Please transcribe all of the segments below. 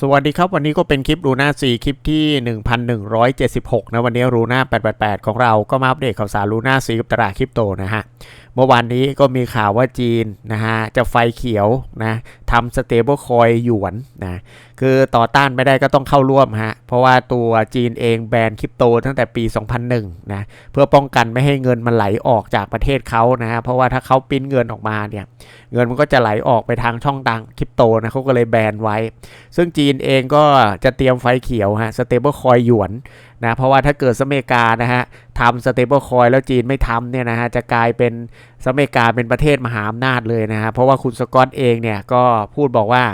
สวัสดีครับ วันนี้ก็เป็นคลิปรูน่า4คลิปที่ 1176 นะ วันนี้รูน่า888 ของเราก็มาอัปเดตข่าวสารรูน่า4กับตลาดคริปโตนะฮะ เมื่อวานนี้ก็มีข่าวว่าจีนนะฮะจะไฟเขียวนะทำสเตเบิลคอยหยวนนะคือต่อต้านไม่ได้ก็ต้องเข้าร่วมฮะเพราะว่าตัวจีนเองแบนคริปโตตั้งแต่ปี 2001นะเพื่อป้องกันไม่ให้เงินมันไหลออกจากประเทศเขานะฮะเพราะว่าถ้าเขาปิ้นเงินออกมาเนี่ยเงินมันก็จะไหลออกไปทางช่องทางคริปโตนะเขาก็เลยแบนไว้ ซึ่งจีนเองก็จะเตรียมไฟเขียวฮะสเตเบิลคอยหยวน นะเพราะว่าถ้าเกิดสเมกานะฮะทำสเตเบิลคอยแล้วจีนไม่ทำเนี่ยนะฮะจะกลายเป็นสเมกาเป็นประเทศมหาอำนาจเลยนะฮะเพราะว่าคุณสกอตเองเนี่ยก็พูดบอกว่า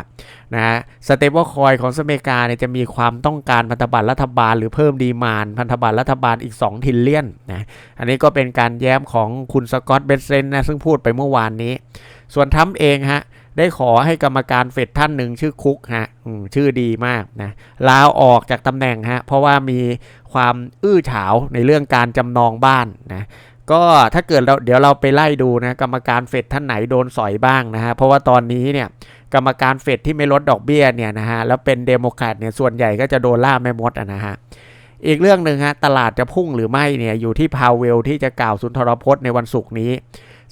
นะฮะสเตเบิลคอยของสเมกาเนี่ยจะมีความต้องการพันธบัตรรัฐบาล หรือเพิ่มดีมานพันธบัตรรัฐบาลอีก 2 ทิลเลียนนะอันนี้ก็เป็นการแย้มของคุณสกอตเบสเซนนะซึ่งพูดไปเมื่อวานนี้ ส่วนทรัมเองฮะ ได้ขอให้กรรมการเฟดท่านหนึ่งชื่อคุกฮะชื่อดีมากนะลาออกจากตำแหน่งฮะเพราะว่ามีความอื้อฉาวในเรื่องการจำนองบ้านนะก็ถ้าเกิดเราเดี๋ยวเราไปไล่ดูนะกรรมการเฟดท่านไหนโดนสอยบ้างนะฮะเพราะว่าตอนนี้เนี่ยกรรมการเฟดที่ไม่ลดดอกเบี้ยเนี่ยนะฮะแล้วเป็นเดโมแครตเนี่ยส่วนใหญ่ก็จะโดนล่าแม่มดนะฮะอีกเรื่องหนึ่งฮะตลาดจะพุ่งหรือไม่เนี่ยอยู่ที่พาวเวลที่จะกล่าวสุนทรพจน์ในวันศุกร์นี้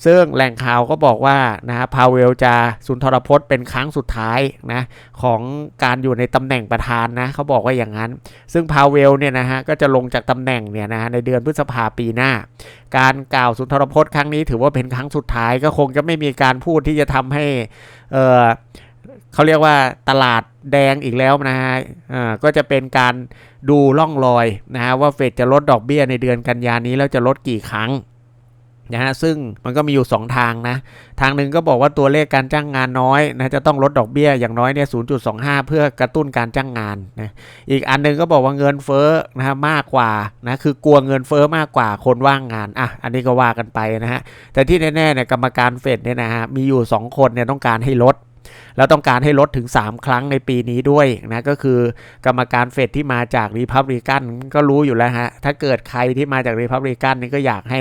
ซึ่งแหล่งข่าวก็บอกว่านะฮะพาเวลจะสุนทรพจน์เป็นครั้งสุดท้ายนะของการอยู่ในตำแหน่งประธานนะเขาบอกว่าอย่างนั้น ซึ่งพาเวลเนี่ยนะฮะก็จะลงจากตำแหน่งเนี่ยนะฮะในเดือนพฤษภาปีหน้า การกล่าวสุนทรพจน์ครั้งนี้ถือว่าเป็นครั้งสุดท้ายก็คงจะไม่มีการพูดที่จะทำให้เออเขาเรียกว่าตลาดแดงอีกแล้วนะฮะก็จะเป็นการดูล่องรอยนะฮะว่าเฟดจะลดดอกเบี้ยในเดือนกันยานี้แล้วจะลดกี่ครั้ง นะฮะซึ่งมันก็มีอยู่ 2 ทางนะ ทางหนึ่งก็บอกว่าตัวเลขการจ้างงานน้อยนะจะต้องลดดอกเบี้ยอย่างน้อยเนี่ย 0.25 เพื่อกระตุ้นการจ้างงานนะอีกอันนึงก็บอกว่าเงินเฟ้อนะฮะมากกว่านะคือกลัวเงินเฟ้อมากกว่าคนว่างงานอะอันนี้ก็ว่ากันไปนะฮะแต่ที่แน่ๆเนี่ยกรรมการเฟดเนี่ยนะฮะมีอยู่ 2 คนเนี่ยต้องการให้ลด แล้วต้องการให้ลดถึง 3 ครั้งในปีนี้ด้วยนะก็คือกรรมการเฟดที่มาจากรีพับลิกันก็รู้อยู่แล้วฮะ ถ้าเกิดใครที่มาจากรีพับลิกันนี่ก็อยากให้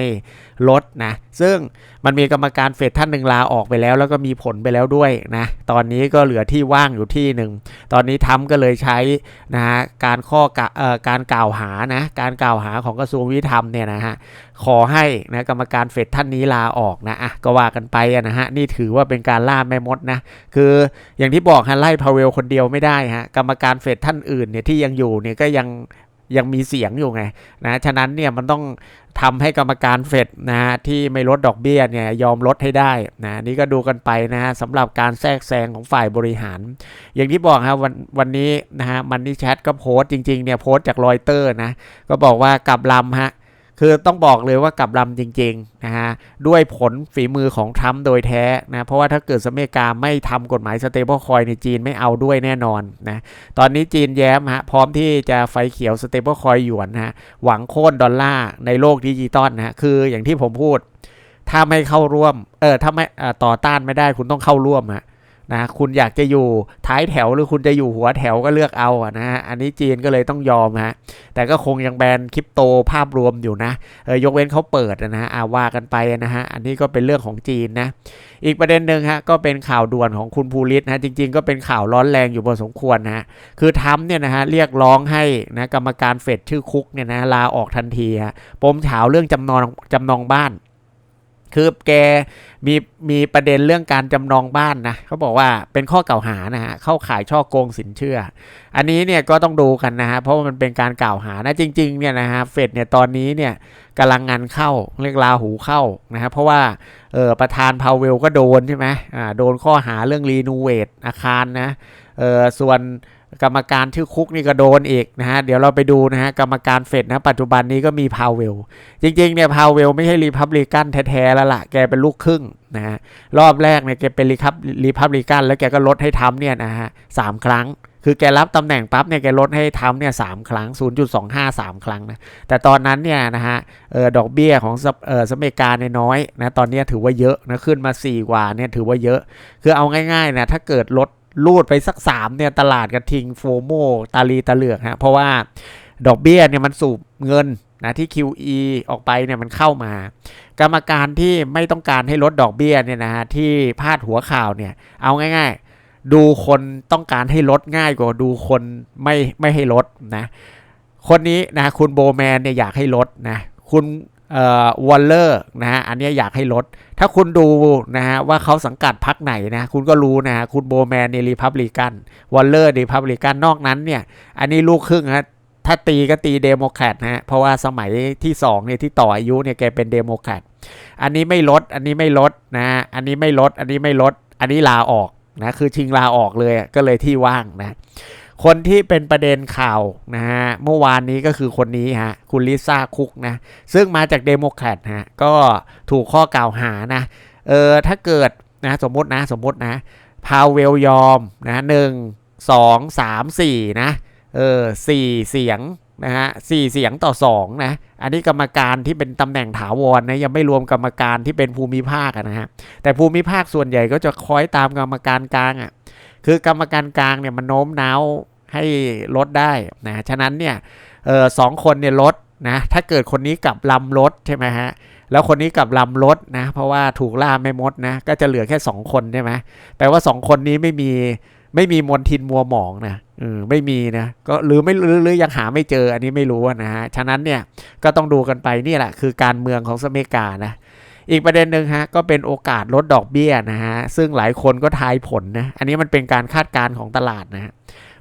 ลดนะ ซึ่งมันมีกรรมการเฟดท่านหนึ่งลาออกไปแล้ว แล้วก็มีผลไปแล้วด้วยนะตอนนี้ก็เหลือที่ว่างอยู่ที่หนึ่งตอนนี้ทำก็เลยใช้นะฮะการข้อกะการกล่าวหานะการกล่าวหาของกระทรวงวิธรรมเนี่ยนะฮะขอให้นะกรรมการเฟดท่านนี้ลาออกนะอะก็ว่ากันไปนะฮะนี่ถือว่าเป็นการล่าแม่มดนะคืออย่างที่บอกฮะไล่พาเวลคนเดียวไม่ได้ฮะกรรมการเฟดท่านอื่นเนี่ยที่ยังอยู่เนี่ยก็ยังยังมีเสียงอยู่ไงนะฉะนั้นเนี่ยมันต้องทำให้กรรมการเฟดนะฮะที่ไม่ลดดอกเบี้ยเนี่ยยอมลดให้ได้นะนี่ก็ดูกันไปนะฮะสำหรับการแทรกแซงของฝ่ายบริหาร อย่างที่บอกครับวันวันนี้นะฮะมันนี่แชทก็โพสต์จริงๆเนี่ยโพสต์จากรอยเตอร์นะก็บอกว่ากลับลำฮะ คือต้องบอกเลยว่ากับลำจริงๆนะฮะด้วยผลฝีมือของทรัมป์โดยแท้นะเพราะว่าถ้าเกิดสหรัฐอเมริกาไม่ทำกฎหมายสเตเบิลคอยในจีนไม่เอาด้วยแน่นอนนะตอนนี้จีนแย้มฮะพร้อมที่จะไฟเขียวสเตเบิลคอยหยวนนะหวังโค่นดอลลาร์ในโลกดิจิตอลนะคืออย่างที่ผมพูด ถ้าไม่เข้าร่วมเออถ้าไม่ต่อต้านไม่ได้คุณต้องเข้าร่วมฮะ นะคุณอยากจะอยู่ท้ายแถวหรือคุณจะอยู่หัวแถวก็เลือกเอาอะนะฮะอันนี้จีนก็เลยต้องยอมฮะแต่ก็คงยังแบนคริปโตภาพรวมอยู่นะเออยกเว้นเขาเปิดนะฮะอาว่ากันไปนะฮะอันนี้ก็เป็นเรื่องของจีนนะอีกประเด็นหนึ่งฮะก็เป็นข่าวด่วนของคุณภูริศนะจริง ๆ ก็เป็นข่าวร้อนแรงอยู่พอสมควรนะฮะคือทำเนี่ยนะฮะเรียกร้องให้นะกรรมการเฟดชื่อคุกเนี่ยนะลาออกทันทีฮะปมเฉาเรื่องจำนองจำนองบ้าน คือแกมีมีประเด็นเรื่องการจำนองบ้านนะเขาบอกว่าเป็นข้อกล่าวหานะฮะเข้าขายช่อโกงสินเชื่อ อันนี้เนี่ยก็ต้องดูกันนะฮะเพราะมันเป็นการกล่าวหานะจริงๆเนี่ยนะฮะเฟดเนี่ยตอนนี้เนี่ยกำลังงานเข้าเรียกลาหูเข้านะครับเพราะว่าเออประธานพาวเวลก็โดนใช่ไหมอ่าโดนข้อหาเรื่องรีโนเวทอาคารนะเออส่วน กรรมการชื่อคุกนี่ก็โดนอีกนะฮะ เดี๋ยวเราไปดูนะฮะ กรรมการเฟดนะปัจจุบันนี้ก็มีพาวเวล จริง ๆ เนี่ยพาวเวลไม่ใช่รีพับลิกันแท้ๆแล้วล่ะ แกเป็นลูกครึ่งนะฮะ รอบแรกเนี่ยแกเป็นรีพับรีพับลิกันแล้วแกก็ลดให้ทำเนี่ยนะฮะสามครั้ง คือแกรับตำแหน่งปั๊บเนี่ยแกลดให้ทำเนี่ยสามครั้ง 0.25 3 ครั้งนะ แต่ตอนนั้นเนี่ยนะฮะออดอกเบี้ยของเออสเมกาเนี่ยน้อยนะ ตอนนี้ถือว่าเยอะนะ ขึ้นมา 4 กว่าเนี่ยถือว่าเยอะ คือเอาง่ายๆนะถ้าเกิดลด ลูดไปสักสามเนี่ย ตลาดกระทิงโฟโมตาลีตาเหลือกฮะ เพราะว่าดอกเบี้ยเนี่ยมันสูบเงินนะที่ QE ออกไปเนี่ยมันเข้ามา กรรมการที่ไม่ต้องการให้ลดดอกเบี้ยเนี่ยนะฮะที่พาดหัวข่าวเนี่ย เอาง่าย ๆ ดูคนต้องการให้ลดง่ายกว่าดูคนไม่ไม่ให้ลดนะ คนนี้นะคุณโบแมนเนี่ยอยากให้ลดนะ คุณ วอลเลอร์นะฮะอันนี้อยากให้ลด ถ้าคุณดูนะฮะว่าเขาสังกัดพรรคไหนนะ คุณก็รู้นะฮะคุณโบแมนในรีพับลิกันวอลเลอร์รีพับลิกันนอกนั้นเนี่ย อันนี้ลูกครึ่งฮะถ้าตีก็ตีเดโมแครตนะฮะเพราะว่าสมัยที่2เนี่ยที่ต่ออายุเนี่ยแกเป็นเดโมแครตอันนี้ไม่ลด อันนี้ไม่ลดนะฮะอันนี้ไม่ลด อันนี้ไม่ลด อันนี้ลาออกนะคือชิงลาออกเลยก็เลยที่ว่างนะ คนที่เป็นประเด็นข่าวนะฮะเมื่อวานนี้ก็คือคนนี้ฮะคุณลิซ่าคุกนะซึ่งมาจากเดโมแครตฮะก็ถูกข้อกล่าวหานะเออถ้าเกิดนะสมมตินะสมมตินะพาวเวลยอมนะหนึ่งสองสามสี่นะเออสี่เสียงนะฮะสี่เสียงต่อสองนะอันนี้กรรมการที่เป็นตำแหน่งถาวรนะยังไม่รวมกรรมการที่เป็นภูมิภาคนะฮะแต่ภูมิภาคส่วนใหญ่ก็จะคอยตามกรรมการกลางอะ คือกรรมการกลางเนี่ยมันโน้มน้าวให้ลดได้นะฉะนั้นเนี่ยออสองคนเนี่ยลดนะถ้าเกิดคนนี้กลับลำลดใช่ไหมฮะแล้วคนนี้กลับลำลดนะเพราะว่าถูกล่าไม่มดนะก็จะเหลือแค่สองคนใช่ไหมแปลว่าสองคนนี้ไม่มีไม่มีมนทินมัวหมองนะเออไม่มีนะก็หรือไม่หรือรอยังหาไม่เจออันนี้ไม่รู้นะฮะฉะนั้นเนี่ยก็ต้องดูกันไปนี่แหละคือการเมืองของสเมกานะ อีกประเด็นหนึ่งฮะก็เป็นโอกาสลดดอกเบี้ยนะฮะซึ่งหลายคนก็ทายผลนะอันนี้มันเป็นการคาดการณ์ของตลาดนะฮะ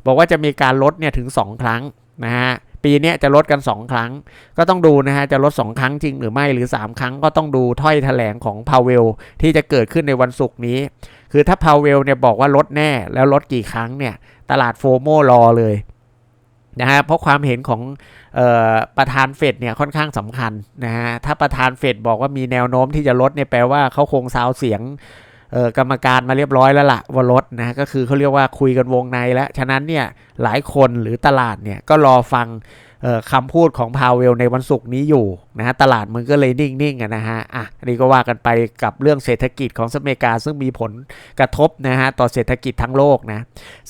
บอกว่าจะมีการลดเนี่ยถึง 2 ครั้งนะฮะปีนี้จะลดกัน 2 ครั้ง ก็ต้องดูนะฮะจะลด 2 ครั้งจริงหรือไม่หรือ 3 ครั้งก็ต้องดูถ้อยแถลงของพาวเวลที่จะเกิดขึ้นในวันศุกร์นี้ คือถ้าพาวเวลเนี่ยบอกว่าลดแน่แล้วลดกี่ครั้งเนี่ยตลาดโฟโมรอเลย นะฮะเพราะความเห็นของออประธานเฟดเนี่ยค่อนข้างสำคัญนะฮะถ้าประธานเฟดบอกว่ามีแนวโน้มที่จะลดเนี่ยแปลว่าเขาคงซาวเสียงกรรมการมาเรียบร้อยแล้วล่ะว่าลดนะก็คือเขาเรียกว่าคุยกันวงในแล้ว ฉะนั้นเนี่ยหลายคนหรือตลาดเนี่ยก็รอฟัง คำพูดของพาวเวลในวันศุกร์นี้อยู่นะฮะตลาดมันก็เลยนิ่งๆอะนะฮะอะนนี้ก็ว่ากันไปกับเรื่องเศรษฐกิจของสหรัฐอเมริกา ซึ่งมีผลกระทบนะฮะต่อเศรษฐกิจทั้งโลกนะ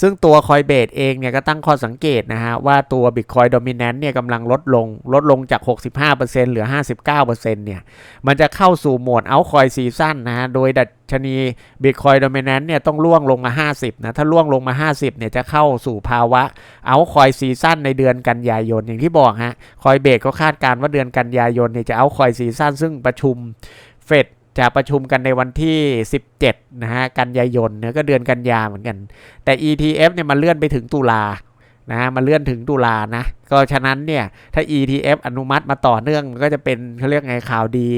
ซึ่งตัวคอยเบสเองเนี่ยก็ตั้งข้อสังเกตนะฮะว่าตัว Bitcoin Dominant เนี่ยกำลังลดลงลดลงจาก 65%เหลือ 59%เนี่ยมันจะเข้าสู่โหมดเอาคอยซีซั่นนะฮะโดยดั ชนี Bitcoin Dominant เนี่ยต้องล่วงลงมา 50 นะ ถ้าล่วงลงมา 50 เนี่ยจะเข้าสู่ภาวะเอาคอยซีซั่นในเดือนกันยายน อย่างที่บอกฮะคอยเบสก็คาดการณ์ว่าเดือนกันยายนเนี่ยจะเอาคอยซีซั่นซึ่งประชุมเฟดจะประชุมกันในวันที่ 17 นะฮะ กันยายนเนี่ยก็เดือนกันยาเหมือนกัน แต่ ETF เนี่ยมันเลื่อนไปถึงตุลานะฮะมันเลื่อนถึงตุลานะ ก็ฉะนั้นเนี่ยถ้า ETF อนุมัติมาต่อเนื่องมันก็จะเป็นเขาเรียกไงข่าวดี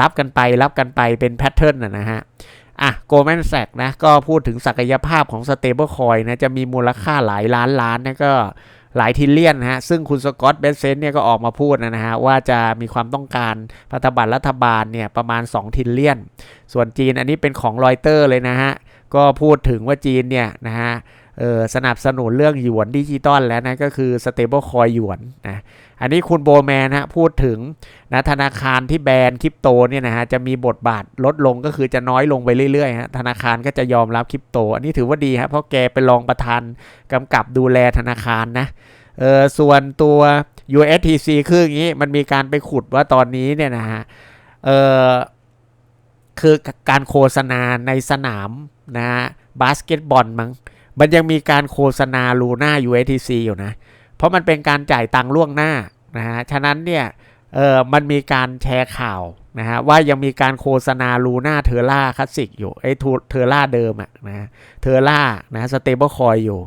รับกันไปรับกันไปเป็นแพทเทิร์นนะฮะอะโกลแมนแซกนะก็พูดถึงศักยภาพของ Stable Coin นะจะมีมูลค่าหลายล้านล้านนะก็หลายทิลเลียนนะฮะ ซึ่งคุณสกอตเบสเซนเนี่ยก็ออกมาพูดนะฮะ ว่าจะมีความต้องการพันธบัตรรัฐบาลเนี่ยประมาณ 2 ทิลเลียน ส่วนจีนอันนี้เป็นของรอยเตอร์เลยนะฮะ ก็พูดถึงว่าจีนเนี่ยนะฮะ เออสนับสนุนเรื่องหยวนดิจิตอลแล้วนะก็คือ stable coin หยวนนะอันนี้คุณโบแมนฮะพูดถึงนะธนาคารที่แบนคริปโตเนี่ยนะฮะจะมีบทบาทลดลงก็คือจะน้อยลงไปเรื่อยๆฮะธนาคารก็จะยอมรับคริปโต อันนี้ถือว่าดีฮะเพราะแกเป็นรองประธานกำกับดูแลธนาคารนะเออส่วนตัว USTC คืออย่างนี้มันมีการไปขุดว่าตอนนี้เนี่ยนะฮะเออคือการโฆษณาในสนามนะฮะบาสเกตบอลมั้ง มันยังมีการโฆษณาลูน่า USTC อยู่นะ เพราะมันเป็นการจ่ายตังค์ล่วงหน้านะฮะ ฉะนั้นเนี่ย เออมันมีการแชร์ข่าวนะฮะว่ายังมีการโฆษณาลูน่าเทอร่าคลาสสิกอยู่ไอ้เทอร่าเดิมอะนะเทอร่านะสเตเบิลคอยอยู่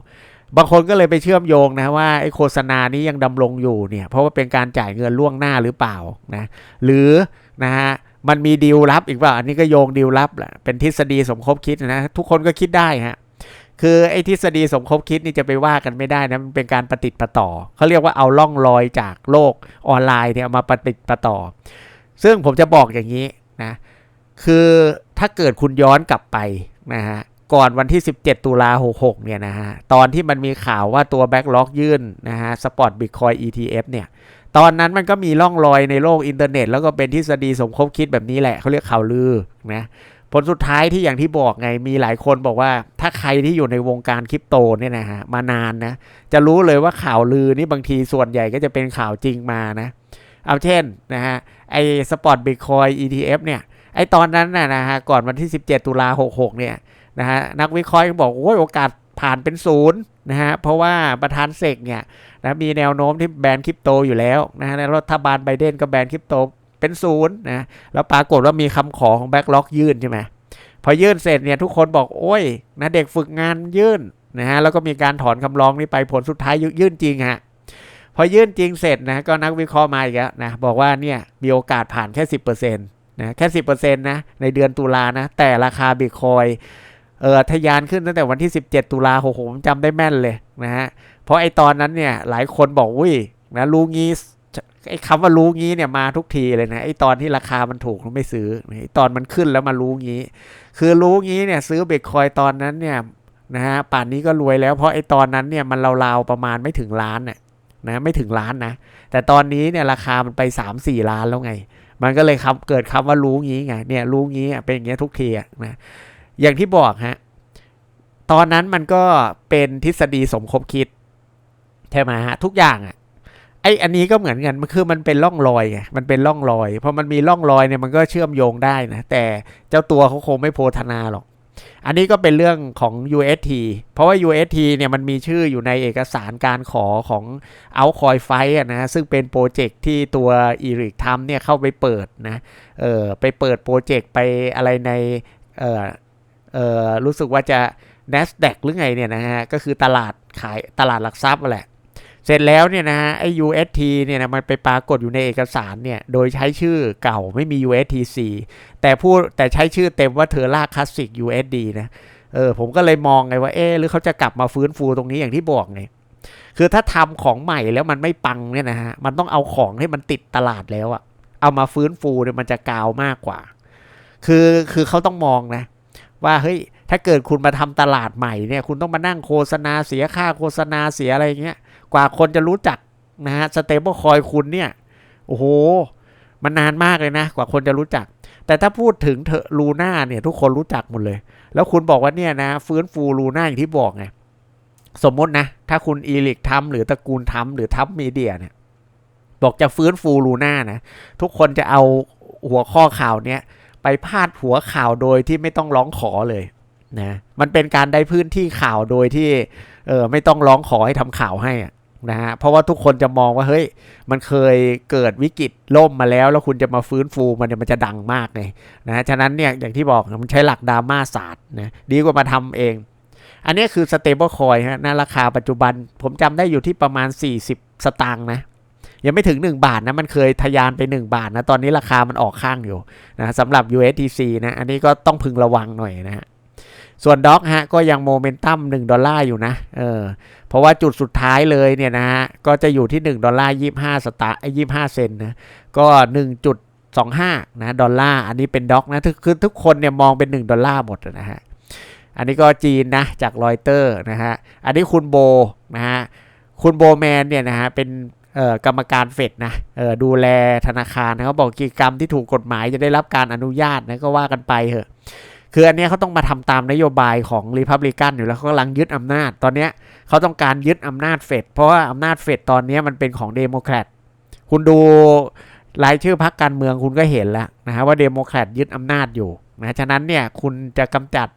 บางคนก็เลยไปเชื่อมโยงนะว่าไอ้โฆษณานี้ยังดำรงอยู่เนี่ย เพราะว่าเป็นการจ่ายเงินล่วงหน้าหรือเปล่านะหรือนะฮะมันมีดีลลับอีกเปล่าอันนี้ก็โยงดีลลับแหละเป็นทฤษฎีสมคบคิดนะ ทุกคนก็คิดได้ฮะ คือไอ้ทฤษฎีสมคบคิดนี่จะไปว่ากันไม่ได้นะมันเป็นการปฏิติดประต่อเขาเรียกว่าเอาล่องรอยจากโลกออนไลน์เนี่ยมาปฏิติดประต่อ ซึ่งผมจะบอกอย่างนี้นะคือถ้าเกิดคุณย้อนกลับไปนะฮะก่อนวันที่ 17 ตุลา66 เนี่ยนะฮะ ตอนที่มันมีข่าวว่าตัวแบ็กล็อกยื่นนะฮะสปอร์ตบิตคอย ETF เนี่ย ตอนนั้นมันก็มีร่องรอยในโลกอินเทอร์เน็ต แล้วก็เป็นทฤษฎีสมคบคิดแบบนี้แหละ เขาเรียกข่าวลือนะ ผลสุดท้ายที่อย่างที่บอกไงมีหลายคนบอกว่า ถ้าใครที่อยู่ในวงการคริปโตเนี่ยนะฮะมานานนะ จะรู้เลยว่าข่าวลือนี่บางทีส่วนใหญ่ก็จะเป็นข่าวจริงมานะ เอาเช่นนะฮะไอ้สปอร์ตบิตคอย ETF เนี่ยไอ้ตอนนั้นนะนะฮะก่อนวันที่ 17 ตุลา66 เนี่ยนะฮะนักวิเคราะห์ยังบอกโอ้ยโอกาสผ่านเป็นศูนย์นะฮะเพราะว่าประธานเซกเนี่ยนะมีแนวโน้มที่แบนคริปโตอยู่แล้วนะฮะแล้วรัฐบาลไบเดนก็แบนคริปโต เป็นศูนย์นะแล้วปรากฏว่ามีคำขอของแบ็กล็อกยื่นใช่ไหมพอยื่นเสร็จเนี่ยทุกคนบอกโอ้ยนะเด็กฝึกงานยื่นนะฮะแล้วก็มีการถอนคำร้องนี้ไปผลสุดท้ายยื่นจริงฮะพอยื่นจริงเสร็จนะก็นักวิเคราะห์มาอีกแล้วนะบอกว่าเนี่ยมีโอกาสผ่านแค่สิบเปอร์เซ็นต์นะแค่สิบเปอร์เซ็นต์นะในเดือนตุลานะแต่ราคาบิตคอยเออทะยานขึ้นตั้งแต่วันที่ 17 ตุลาโอ้โหผมจำได้แม่นเลยนะฮะเพราะไอตอนนั้นเนี่ยหลายคนบอกอุ้ยนะรู้งี้ ไอ้คำว่ารู้งี้เนี่ยมาทุกทีเลยนะไอ้ตอนที่ราคามันถูกเราไม่ซื้อไอ้ตอนมันขึ้นแล้วมารู้งี้ คือรู้งี้เนี่ยซื้อเบตคอยตอนนั้นเนี่ยนะฮะป่านนี้ก็รวยแล้วเพราะไอ้ตอนนั้นเนี่ยมันราวๆประมาณไม่ถึงล้านเนี่ยนะไม่ถึงล้านนะแต่ตอนนี้เนี่ยราคามันไป 3-4 ล้านแล้วไง มันก็เลยคำเกิดคำว่ารู้งี้ไงเนี่ยรู้งี้เป็นอย่างเงี้ยทุกทีนะอย่างที่บอกฮะตอนนั้นมันก็เป็นทฤษฎีสมคบคิดใช่ไหมฮะทุกอย่างอะ ออันนี้ก็เหมือนกันมันคือมันเป็นร่องรอยไงมันเป็นร่องรอยพอมันมีร่องรอยเนี่ยมันก็เชื่อมโยงได้นะแต่เจ้าตัวเขาคงไม่โพธนาหรอก อันนี้ก็เป็นเรื่องของ UST เพราะว่า UST เนี่ยมันมีชื่ออยู่ในเอกสารการขอของ Outcoin f i นะซึ่งเป็นโปรเจกต์ที่ตัวอีริกทำเนี่ยเข้าไปเปิดนะเออไปเปิดโปรเจกต์ไปอะไรในเออเออรู้สึกว่าจะ NASDAQ หรือไงเนี่ยนะฮะก็คือตลาดขายตลาดหลักทรัพย์แหละ เสร็จแล้วเนี่ยนะฮะไอ้ UST เนี่ยนะมันไปปรากฏอยู่ในเอกสารเนี่ยโดยใช้ชื่อเก่าไม่มี USTC แต่พูดแต่ใช้ชื่อเต็มว่าเทอร่าคลาสสิก USD นะเออผมก็เลยมองไงว่าเออหรือเขาจะกลับมาฟื้นฟูตรงนี้อย่างที่บอกไงคือถ้าทำของใหม่แล้วมันไม่ปังเนี่ยนะฮะมันต้องเอาของให้มันติดตลาดแล้วอะเอามาฟื้นฟูเนี่ยมันจะกาวมากกว่า คือคือเขาต้องมองนะ ว่าเฮ้ยถ้าเกิดคุณมาทำตลาดใหม่เนี่ย คุณต้องมานั่งโฆษณาเสียค่าโฆษณาเสียอะไรเงี้ย กว่าคนจะรู้จักนะฮะสเตเบิลคอยคุณเนี่ย โอ้โห มันนานมากเลยนะ กว่าคนจะรู้จัก แต่ถ้าพูดถึงเถอลูน่าเนี่ยทุกคนรู้จักหมดเลย แล้วคุณบอกว่าเนี่ยนะ ฟื้นฟูลูน่าอย่างที่บอกไง สมมตินะ ถ้าคุณอีลิกทำหรือตระกูลทำหรือทับมีเดียเนี่ย บอกจะฟื้นฟูลูน่านะ ทุกคนจะเอาหัวข้อข่าวเนี้ยไปพาดหัวข่าวโดยที่ไม่ต้องร้องขอเลยนะ มันเป็นการได้พื้นที่ข่าวโดยที่เออไม่ต้องร้องขอให้ทำข่าวให้อะ นะฮะเพราะว่าทุกคนจะมองว่าเฮ้ยมันเคยเกิดวิกฤตล่มมาแล้ว แล้วคุณจะมาฟื้นฟูมันเนี่ยมันจะดังมากเลยนะฉะนั้นเนี่ยอย่างที่บอกมันใช้หลักดราม่าศาสตร์นะดีกว่ามาทำเอง อันนี้คือ stable coin ฮะนะราคาปัจจุบันผมจำได้อยู่ที่ประมาณ 40 สตางค์นะยังไม่ถึง 1 บาทนะ มันเคยทะยานไป 1 บาทนะ ตอนนี้ราคามันออกข้างอยู่นะสำหรับ USDC นะ อันนี้ก็ต้องพึงระวังหน่อยนะฮะ ส่วนด็อกฮะก็ยังโมเมนตัม1ดอลลาร์อยู่นะเออเพราะว่าจุดสุดท้ายเลยเนี่ยนะฮะก็จะอยู่ที่ 1 ดอลลาร์25 สตาร์25เซนนะก็ 1.25 นะดอลลาร์อันนี้เป็นด็อกนะคือทุกคนเนี่ยมองเป็น 1 ดอลลาร์หมดนะฮะอันนี้ก็จีนนะจากรอยเตอร์นะฮะอันนี้คุณโบนะฮะคุณโบแมนเนี่ยนะฮะเป็นกรรมการเฟดนะดูแลธนาคารนะเขาบอกกิจกรรมที่ถูกกฎหมายจะได้รับการอนุญาตนะก็ว่ากันไปเถอะ คืออันนี้เขาต้องมาทำตามนโยบายของรีพับลิกันอยู่แล้วเขากำลังยึดอำนาจ ตอนนี้เขาต้องการยึดอำนาจเฟดเพราะว่าอำนาจเฟดตอนนี้มันเป็นของเดโมแครตคุณดูรายชื่อพรรคการเมืองคุณก็เห็นแล้วนะฮะว่าเดโมแครตยึดอำนาจอยู่นะฉะนั้นเนี่ยคุณจะกำจัด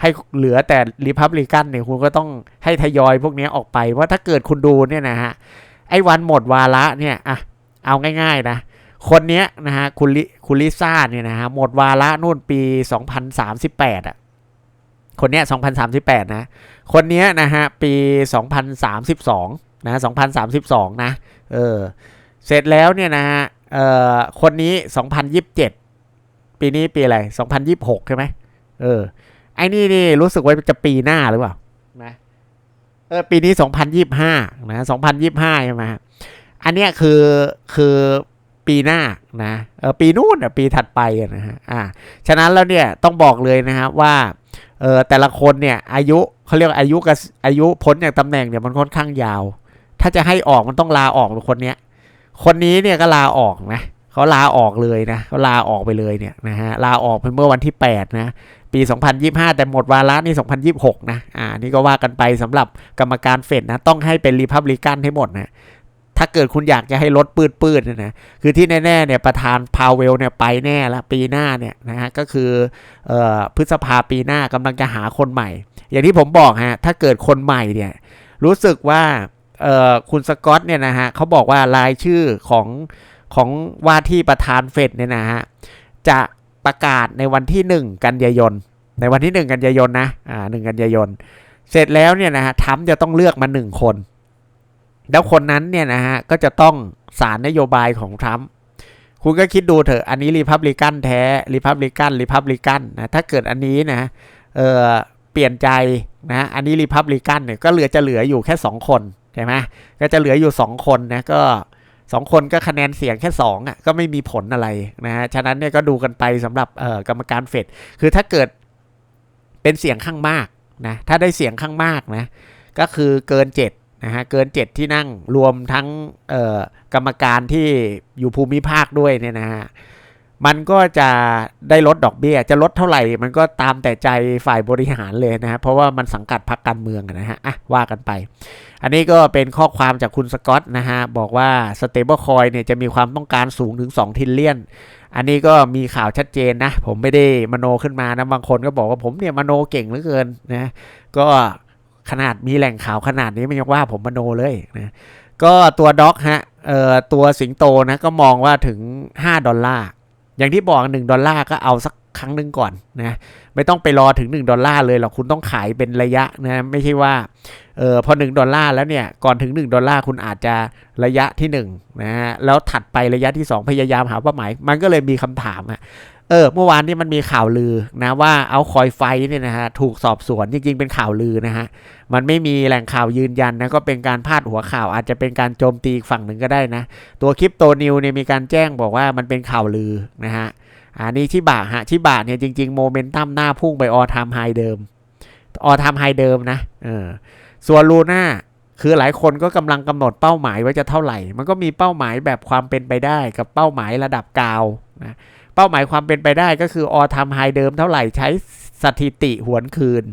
ให้เหลือแต่รีพับลิกันเนี่ยคุณก็ต้องให้ทยอยพวกนี้ออกไปเพราถ้าเกิดคุณดูเนี่ยนะฮะไอ้วันหมดวาระเนี่ยอะเอาง่าย ๆ นะ คนเนี้ยนะฮะคุณลิคุณลิซ่าเนี่ยนะฮะหมดวาระนู่นปี 2038อะคนเนี้ย2038 นะ คนเนี้ยนะฮะปี 2032 นะ2032 นะ เออ เสร็จแล้วเนี่ยนะฮะ เอ่อ คนนี้ 2027 ปีนี้ปีอะไร 2026 ใช่ไหมเออ ไอ้นี่นี่รู้สึกว่าจะปีหน้าหรือเปล่า นะ เออ ปีนี้ 2025 นะ2025 ใช่ไหมอันเนี้ยคือ คือ ปีหน้านะเออปีนู้นปีถัดไปนะฮะอ่าฉะนั้นแล้วเนี่ยต้องบอกเลยนะฮะว่าเออแต่ละคนเนี่ยอายุเขาเรียกอายุกับอายุพ้นจากตำแหน่งเนี่ยมันค่อนข้างยาว ถ้าจะให้ออกมันต้องลาออกคนเนี้ยคนนี้เนี่ยก็ลาออกนะเขาลาออกเลยนะเขาลาออกไปเลยเนี่ยนะฮะลาออกไปเมื่อวันที่ 8 นะ ปี 2025 แต่หมดวาระนี่2026 นะอ่านี่ก็ว่ากันไปสำหรับกรรมการเฟดนะต้องให้เป็นรีพับลิกันให้หมดนะ ถ้าเกิดคุณอยากจะให้ลดปืดๆเนี่ยนะคือที่แน่ๆเนี่ยประธานพาวเวลเนี่ยไปแน่ละปีหน้าเนี่ยนะฮะก็คือออพฤษภาปีหน้ากำลังจะหาคนใหม่ อย่างที่ผมบอกฮะถ้าเกิดคนใหม่เนี่ยรู้สึกว่าคุณสกอตเนี่ยนะฮะเขาบอกว่ารายชื่อของของว่าที่ประธานเฟดเนี่ยนะฮะจะประกาศในวันที่ 1 กันยายน ในวันที่ 1 กันยายนนะอ่าหกันยายน เสร็จแล้วเนี่ยนะฮะทรัมจะต้องเลือกมาหนึ่งคน แล้วคนนั้นเนี่ยนะฮะก็จะต้องสารนโยบายของทรัมป์คุณก็คิดดูเถอะอันนี้รีพับลิกันแท้รีพับลิกันรีพับลิกันนะถ้าเกิดอันนี้นะเออเปลี่ยนใจนะอันนี้รีพับลิกันเนี่ยก็เหลือจะเหลืออยู่แค่ 2 คนใช่ไหมก็จะเหลืออยู่ 2 คนนะก็สองคนก็คะแนนเสียงแค่2อะก็ไม่มีผลอะไรนะฮะฉะนั้นเนี่ยก็ดูกันไปสำหรับเอ่อกรรมการเฟดคือถ้าเกิดเป็นเสียงข้างมากนะถ้าได้เสียงข้างมากนะก็คือเกิน 7 นะฮะเกิน 7 ที่นั่งรวมทั้งกรรมการที่อยู่ภูมิภาคด้วยเนี่ยนะฮะมันก็จะได้ลดดอกเบี้ย จะลดเท่าไหร่ มันก็ตามแต่ใจฝ่ายบริหารเลยนะฮะเพราะว่ามันสังกัดพรรคการเมืองนะฮะอะว่ากันไป อันนี้ก็เป็นข้อความจากคุณสกอตนะฮะบอกว่า stable coin เนี่ยจะมีความต้องการสูงถึง 2 ทิลเลียน อันนี้ก็มีข่าวชัดเจนนะ ผมไม่ได้มโนขึ้นมานะบางคนก็บอกว่าผมเนี่ยมโนเก่งเหลือเกินนะก็ ขนาดมีแหล่งข่าวขนาดนี้ไม่ยังว่าผมมโนเลยนะก็ตัวด็อกฮะเอ่อตัวสิงโตนะก็มองว่าถึง 5 ดอลลาร์ อย่างที่บอก 1 ดอลลาร์ก็เอาสักครั้งหนึ่งก่อนนะไม่ต้องไปรอถึง 1 ดอลลาร์เลยหรอกคุณต้องขายเป็นระยะนะไม่ใช่ว่าเออพอ 1 ดอลลาร์แล้วเนี่ยก่อนถึง 1 ดอลลาร์คุณอาจจะระยะที่1นะฮะแล้วถัดไประยะที่ 2 พยายามหาเป้าหมาย มันก็เลยมีคำถามอะ เออ เมื่อวานนี้มันมีข่าวลือนะว่าเอาคอยไฟเนี่ยนะฮะถูกสอบสวนจริงๆเป็นข่าวลือนะฮะมันไม่มีแหล่งข่าวยืนยันนะก็เป็นการพาดหัวข่าว อาจจะเป็นการโจมตีอีกฝั่งหนึ่งก็ได้นะ ตัวคริปโตนิวเนี่ยมีการแจ้งบอกว่ามันเป็นข่าวลือนะฮะอันนี้ชิบะฮะชิบะเนี่ยจริงๆโมเมนตัมหน้าพุ่งไปออทามไฮเดิมออทามไฮเดิมนะเออส่วนลูน่าคือหลายคนก็กำลังกำหนดเป้าหมายว่าจะเท่าไหร่ มันก็มีเป้าหมายแบบความเป็นไปได้กับเป้าหมายระดับกาวนะ เป้าหมายความเป็นไปได้ก็คือออทามไฮเดิมเท่าไหร่ใช้สถิติหวนคืน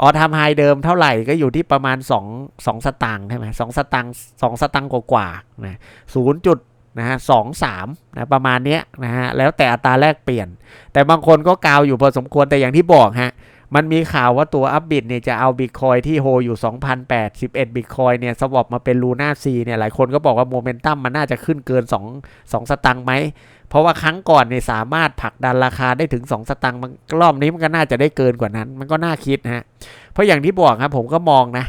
ออทามไฮเดิมเท่าไหร่ก็อยู่ที่ประมาณ2 2สตางค์ใช่ไหมสองสตางค์สองสตางค์กว่าๆนะศูนย์จุดนะฮะสองสามนะประมาณเนี้ยนะฮะแล้วแต่อัตราแลกเปลี่ยน แต่บางคนก็กาวอยู่พอสมควรแต่อย่างที่บอกฮะมันมีข่าวว่าตัวอัพบิตเนี่ยจะเอาบิตคอยที่โฮอยู่ 2,081บิตคอยเนี่ยสวอปมาเป็นลูน่าซีเนี่ยหลายคนก็บอกว่าโมเมนตัมมันน่าจะขึ้นเกิน 2 2 สตังค์ไหม เพราะว่าครั้งก่อนเนี่ยสามารถผลักดันราคาได้ถึง 2 สตังค์มันรอบนี้มันก็น่าจะได้เกินกว่านั้น มันก็น่าคิดนะฮะเพราะอย่างที่บอกครับผมก็มองนะ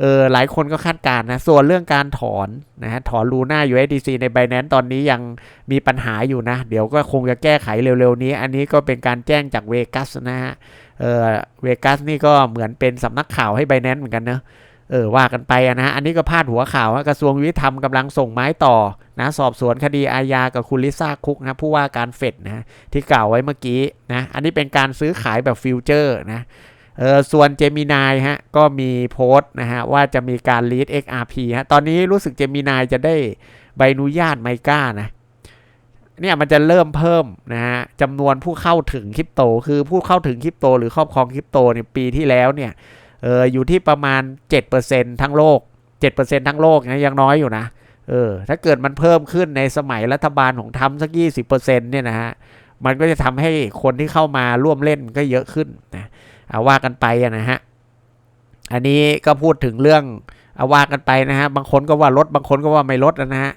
เออหลายคนก็คาดการณ์นะ ส่วนเรื่องการถอนนะฮะถอนลูน่า USDC ใน Binance ตอนนี้ยังมีปัญหาอยู่นะ เดี๋ยวก็คงจะแก้ไขเร็วๆนี้ อันนี้ก็เป็นการแจ้งจากเวกัสนะฮะเออเวกัสนี่ก็เหมือนเป็นสำนักข่าวให้ Binance เหมือนกันเนอะ เออว่ากันไปนะอันนี้ก็พาดหัวข่าวว่ากระทรวงยุติธรรมกำลังส่งไม้ต่อนะสอบสวนคดีอาญากับคุณลิซ่าคุกนะผู้ว่าการเฟดนะที่กล่าวไว้เมื่อกี้นะอันนี้เป็นการซื้อขายแบบฟิวเจอร์นะเออส่วนเจมินายฮะก็มีโพสต์นะฮะว่าจะมีการ lead XRP ฮะตอนนี้รู้สึกเจมินายจะได้ใบอนุญาตไมก้านะเนี่ยมันจะเริ่มเพิ่มนะฮะจำนวนผู้เข้าถึงคริปโต คือผู้เข้าถึงคริปโต หรือครอบครองคริปโตเนี่ยปีที่แล้วเนี่ย เอออยู่ที่ประมาณ 7%ทั้งโลก 7%ทั้งโลกนะยังน้อยอยู่นะเออถ้าเกิดมันเพิ่มขึ้นในสมัยรัฐบาลของทำสัก 20%เนี่ยนะฮะมันก็จะทำให้คนที่เข้ามาร่วมเล่นก็เยอะขึ้นนะเอาว่ากันไปนะฮะอันนี้ก็พูดถึงเรื่องเอาว่ากันไปนะฮะบางคนก็ว่าลดบางคนก็ว่าไม่ลดนะฮะ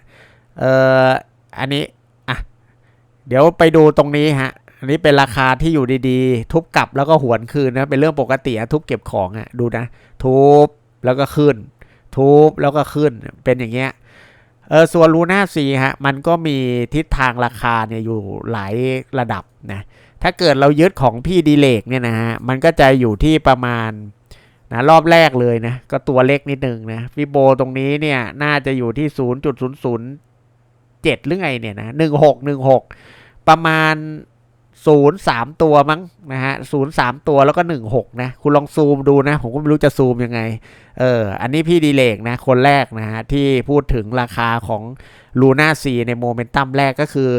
เอออันนี้อะเดี๋ยวไปดูตรงนี้ฮะ อันนี้เป็นราคาที่อยู่ดีๆ ทุบกลับแล้วก็หวนคืนนะเป็นเรื่องปกติทุบเก็บของอะดูนะ ทุบแล้วก็ขึ้น ทุบแล้วก็ขึ้นเป็นอย่างเงี้ยเออส่วนลูน่าซีฮะมันก็มีทิศทางราคาเนี่ยอยู่หลายระดับนะถ้าเกิดเรายึดของพี่ดีเลกเนี่ยนะฮะมันก็จะอยู่ที่ประมาณนะรอบแรกเลยนะก็ตัวเล็กนิดนึงนะฟิโบตรงนี้เนี่ยน่าจะอยู่ที่ 0.007 หรือไงเนี่ยนะ1616 ประมาณ 0 3ตัวมั้งนะฮะ0 3ตัวแล้วก็16นะ คุณลองซูมดูนะ ผมก็ไม่รู้จะซูมยังไง เออ อันนี้พี่ดีเลกนะ คนแรกนะฮะ ที่พูดถึงราคาของลูน่าซีในโมเมนตัมแรกก็คือ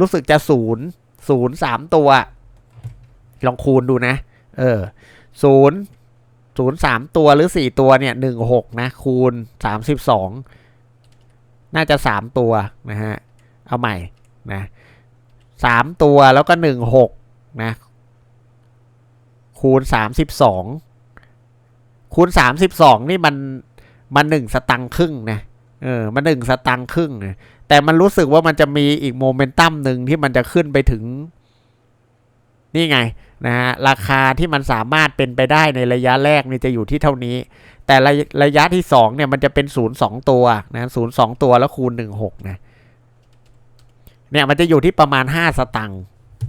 รู้สึกจะศูนย์ศูนย์สามตัว ลองคูณดูนะ เออศูนย์ศูนย์สามตัวหรือสี่ตัวเนี่ยหนึ่งหกนะ คูณสามสิบสองน่าจะสามตัวนะฮะ เอาใหม่นะ สามตัวแล้วก็หนึ่งหกนะคูณสามสิบสองคูณสามสิบสองนี่มันมันหนึ่งสตังค์ครึ่งนะเออมันหนึ่งสตังค์ครึ่งนะแต่มันรู้สึกว่ามันจะมีอีกโมเมนตัมหนึ่งที่มันจะขึ้นไปถึง นี่ไงนะฮะราคาที่มันสามารถเป็นไปได้ในระยะแรกนี่จะอยู่ที่เท่านี้ แต่ระระยะที่สองเนี่ยมันจะเป็นศูนย์สองตัวนะศูนย์สองตัวแล้วคูณหนึ่งหกนะ เนี่ยมันจะอยู่ที่ประมาณห้าสตังค์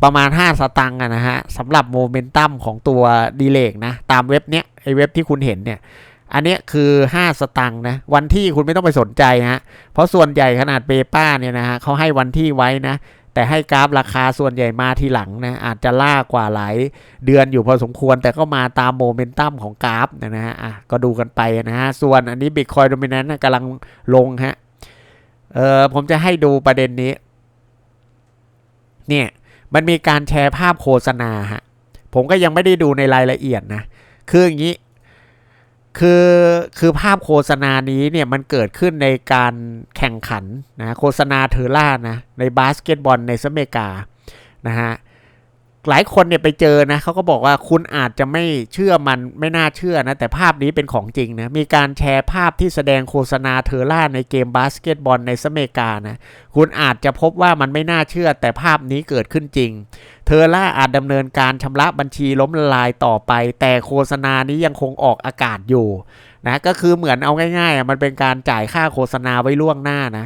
ประมาณห้าสตังค์นะฮะสำหรับโมเมนตัมของตัวดีเลกนะ ตามเว็บเนี้ยไอเว็บที่คุณเห็นเนี่ยอันเนี้ยคือ 5 สตังค์นะ วันที่คุณไม่ต้องไปสนใจฮะเพราะส่วนใหญ่ขนาดเปป้าเนี่ยนะฮะเขาให้วันที่ไว้นะ แต่ให้กราฟราคาส่วนใหญ่มาทีหลังนะ อาจจะล่ากว่าหลายเดือนอยู่พอสมควร แต่ก็มาตามโมเมนตัมของกราฟนะฮะอะก็ดูกันไปนะฮะ ส่วนอันนี้ Bitcoin Dominant นกำลังลงฮะเออผมจะให้ดูประเด็นนี้ เนี่ยมันมีการแชร์ภาพโฆษณาฮะผมก็ยังไม่ได้ดูในรายละเอียดนะ คืออย่างนี้ คือคือภาพโฆษณานี้เนี่ยมันเกิดขึ้นในการแข่งขันนะโฆษณาเทอร่านะในบาสเกตบอลในสหรัฐอเมริกานะฮะ หลายคนเนี่ยไปเจอนะเขาก็บอกว่าคุณอาจจะไม่เชื่อมันไม่น่าเชื่อนะ แต่ภาพนี้เป็นของจริงนะ มีการแชร์ภาพที่แสดงโฆษณาเทอร่าในเกมบาสเกตบอลในสเมกานะ คุณอาจจะพบว่ามันไม่น่าเชื่อ แต่ภาพนี้เกิดขึ้นจริง เทอร่าอาจดำเนินการชำระบัญชีล้มละลายต่อไป แต่โฆษณานี้ยังคงออกอากาศอยู่นะก็คือเหมือนเอาง่ายๆอะมันเป็นการจ่ายค่าโฆษณาไว้ล่วงหน้านะ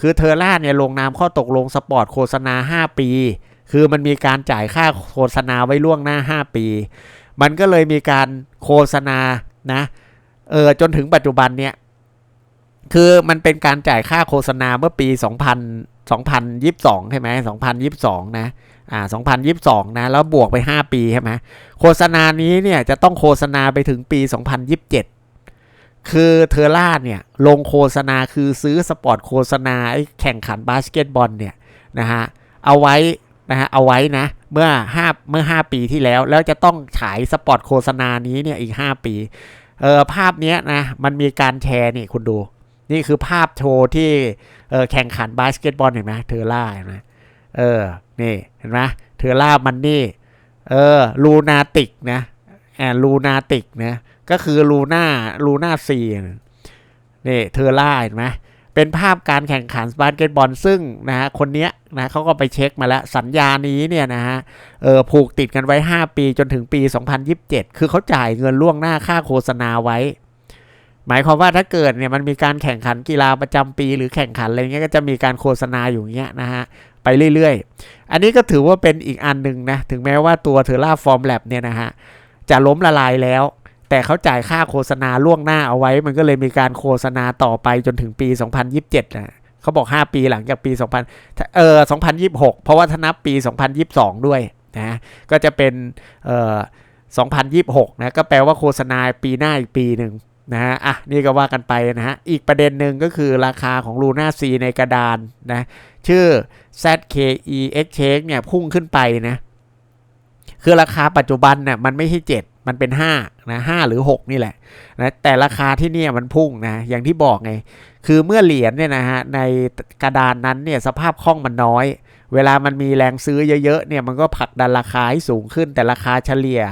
คือเทอร่าเนี่ยลงนามข้อตกลงสปอร์ตโฆษณา 5 ปี คือมันมีการจ่ายค่าโฆษณาไว้ล่วงหน้า 5 ปี มันก็เลยมีการโฆษณานะเออจนถึงปัจจุบันเนี่ยคือมันเป็นการจ่ายค่าโฆษณาเมื่อปี 2000 2022 ใช่ไหม2022 นะ อ่า 2022 นะ แล้วบวกไป 5 ปีใช่ไหมโฆษณานี้เนี่ยจะต้องโฆษณาไปถึงปี 2027 คือเทอร่าเนี่ย ลงโฆษณาคือซื้อสปอร์ตโฆษณาไอ้แข่งขันบาสเกตบอลเนี่ยนะฮะ เอาไว้ นะฮะเอาไว้นะเมื่อ 5 เมื่อ 5 ปีที่แล้ว แล้วจะต้องฉายสปอร์ตโฆษณานี้เนี่ยอีก 5 ปีเออภาพนี้นะมันมีการแชร์นี่คุณดู นี่คือภาพโชว์ที่เออแข่งขันบาสเกตบอลเห็นไหมเทอร่าเห็นไหมเออนี่เห็นไหมเทอร่ามันนี่เออลูนาติกนะแอนลูนาติกนะก็คือลูน่าลูน่าซีนี่เทอร่าเห็นไหม เป็นภาพการแข่งขันบาสเกตบอลซึ่งนะฮะคนเนี้ยนะเขาก็ไปเช็คมาแล้วสัญญานี้เนี่ยนะฮะเออผูกติดกันไว้ 5 ปีจนถึงปี 2027 คือเขาจ่ายเงินล่วงหน้าค่าโฆษณาไว้ หมายความว่าถ้าเกิดเนี่ยมันมีการแข่งขันกีฬาประจำปี หรือแข่งขันอะไรเงี้ยก็จะมีการโฆษณาอยู่เงี้ยนะฮะไปเรื่อยๆ อันนี้ก็ถือว่าเป็นอีกอันหนึ่งนะถึงแม้ว่าตัวเทอร่าฟอร์มแลบเนี่ยนะฮะจะล้มละลายแล้ว แต่เขาจ่ายค่าโฆษณาล่วงหน้าเอาไว้ มันก็เลยมีการโฆษณาต่อไปจนถึงปี 2027นะเขาบอก 5 ปีหลังจากปี 2000เออ2026 เพราะว่าถ้านับปี 2022 ด้วยนะก็จะเป็นเอ่อ2026นะก็แปลว่าโฆษณาปีหน้าอีกปีหนึ่งนะฮะ อะ นี่ก็ว่ากันไปนะฮะ อีกประเด็นหนึ่งก็คือราคาของ Luna C ในกระดานนะ ชื่อ ZKE Exchange เนี่ยพุ่งขึ้นไปนะ คือราคาปัจจุบันเนี่ยมันไม่ใช่7 มันเป็น5นะ5หรือ 6 นี่แหละนะแต่ราคาที่เนี่ยมันพุ่งนะอย่างที่บอกไง คือเมื่อเหรียญเนี่ยนะฮะในกระดานนั้นเนี่ยสภาพคล่องมันน้อย เวลามันมีแรงซื้อเยอะๆเนี่ยมันก็ผลักดันราคาให้สูงขึ้น แต่ราคาเฉลี่ย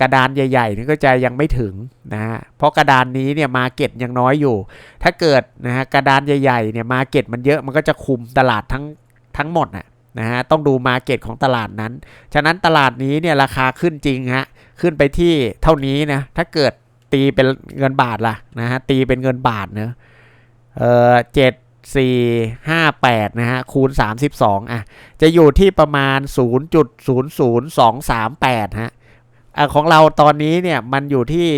กระดานใหญ่ๆนี่ก็จะยังไม่ถึงนะฮะเพราะกระดานนี้เนี่ยมาเก็ตยังน้อยอยู่ ถ้าเกิดนะฮะกระดานใหญ่ๆเนี่ยมาเก็ตมันเยอะมันก็จะคุมตลาดทั้งทั้งหมดนะ นะฮะต้องดูมาเก็ตของตลาดนั้น ฉะนั้นตลาดนี้เนี่ยราคาขึ้นจริงฮะขึ้นไปที่เท่านี้นะถ้าเกิดตีเป็นเงินบาทล่ะนะฮะตีเป็นเงินบาทเนะเออเจ็ดสี่ห้าแปดนะฮะคูณสามสิบสองอะจะอยู่ที่ประมาณศูนย์จุดศูนย์ศูนย์สองสามแปดฮะอของเราตอนนี้เนี่ยมันอยู่ที่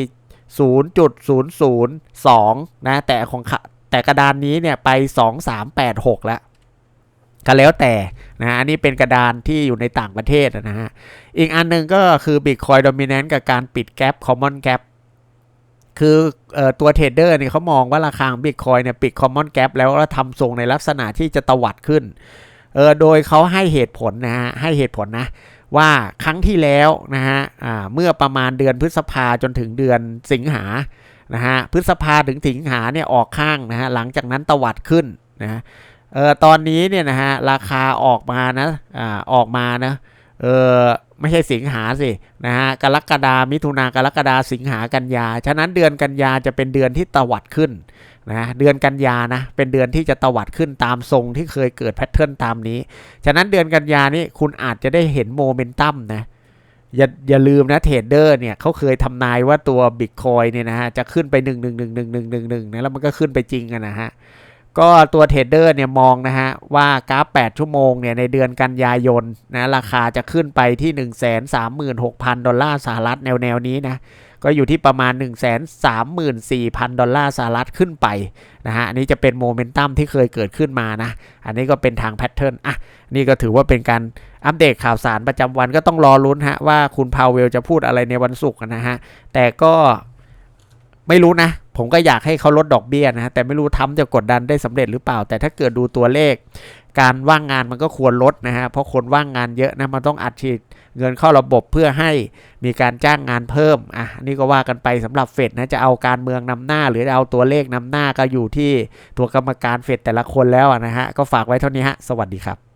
0.002นย์ศูนย์สองนะแต่ของแต่กระดานนี้เนี่ยไป2386แล้ว ก็แล้วแต่นะอันนี้เป็นกระดานที่อยู่ในต่างประเทศนะฮะ อีกอันนึงก็คือ Bitcoin Dominant กับการปิดแกลบ Common Gap คืออตัวเทรดเดอร์เนี่ยเขามองว่าราคาของ Bitcoin เนี่ยปิด Common Gap แล้วแล้วทำทรงในลักษณะที่จะตวัดขึ้นเออโดยเขาให้เหตุผลนะฮะให้เหตุผลนะว่าครั้งที่แล้วนะฮะเมื่อประมาณเดือนพฤษภาจนถึงเดือนสิงหานะฮะพฤษภาถึงสิงหาเนี่ยออกข้างนะฮะหลังจากนั้นตวัดขึ้นนะ เออตอนนี้เนี่ยนะฮะราคาออกมานะอ่าออกมานะเออไม่ใช่สิงหาสินะฮะกรกฎามิถุนากรกฎาสิงหากันยาฉะนั้นเดือนกันยาจะเป็นเดือนที่ตวัดขึ้นนะเดือนกันยานะเป็นเดือนที่จะตวัดขึ้นตามทรงที่เคยเกิดแพทเทิร์นตามนี้ ฉะนั้นเดือนกันยานี่คุณอาจจะได้เห็นโมเมนตัมนะอย่าอย่าลืมนะเทรดเดอร์เนี่ยเขาเคยทำนายว่าตัวบิตคอยเนี่ยนะฮะจะขึ้นไป 1 1 1 1 1 1 1 1นะแล้วมันก็ขึ้นไปจริงกันนะฮะ ก็ตัวเทรดเดอร์เนี่ยมองนะฮะว่ากราฟ 8 ชั่วโมงเนี่ยในเดือนกันยายนนะราคาจะขึ้นไปที่ 1 3 6 0 0 0 ดอลลาร์สหรัฐแนวแนวนี้นะก็อยู่ที่ประมาณ 1 3 4 0 0 0 ดอลลาร์สหรัฐขึ้นไปนะฮะอันนี้จะเป็นโมเมนตัมที่เคยเกิดขึ้นมานะ อันนี้ก็เป็นทางแพทเทิร์นอะนี่ก็ถือว่าเป็นการอัปเดตข่าวสารประจำวันก็ต้องรอลุ้นฮะว่าคุณพาวเวลจะพูดอะไรในวันศุกร์นะฮะแต่ก็ ไม่รู้นะ ผมก็อยากให้เขาลดดอกเบี้ยนะฮะแต่ไม่รู้ทำจะกดดันได้สำเร็จหรือเปล่า แต่ถ้าเกิดดูตัวเลข การว่างงานมันก็ควรลดนะฮะเพราะคนว่างงานเยอะนะมันต้องอัดฉีดเงินเข้าระบบเพื่อให้มีการจ้างงานเพิ่มอะนี่ก็ว่ากันไปสำหรับเฟดนะจะเอาการเมืองนำหน้า หรือจะเอาตัวเลขนำหน้าก็อยู่ที่ตัวกรรมการเฟดแต่ละคนแล้วนะฮะก็ฝากไว้เท่านี้ฮะสวัสดีครับ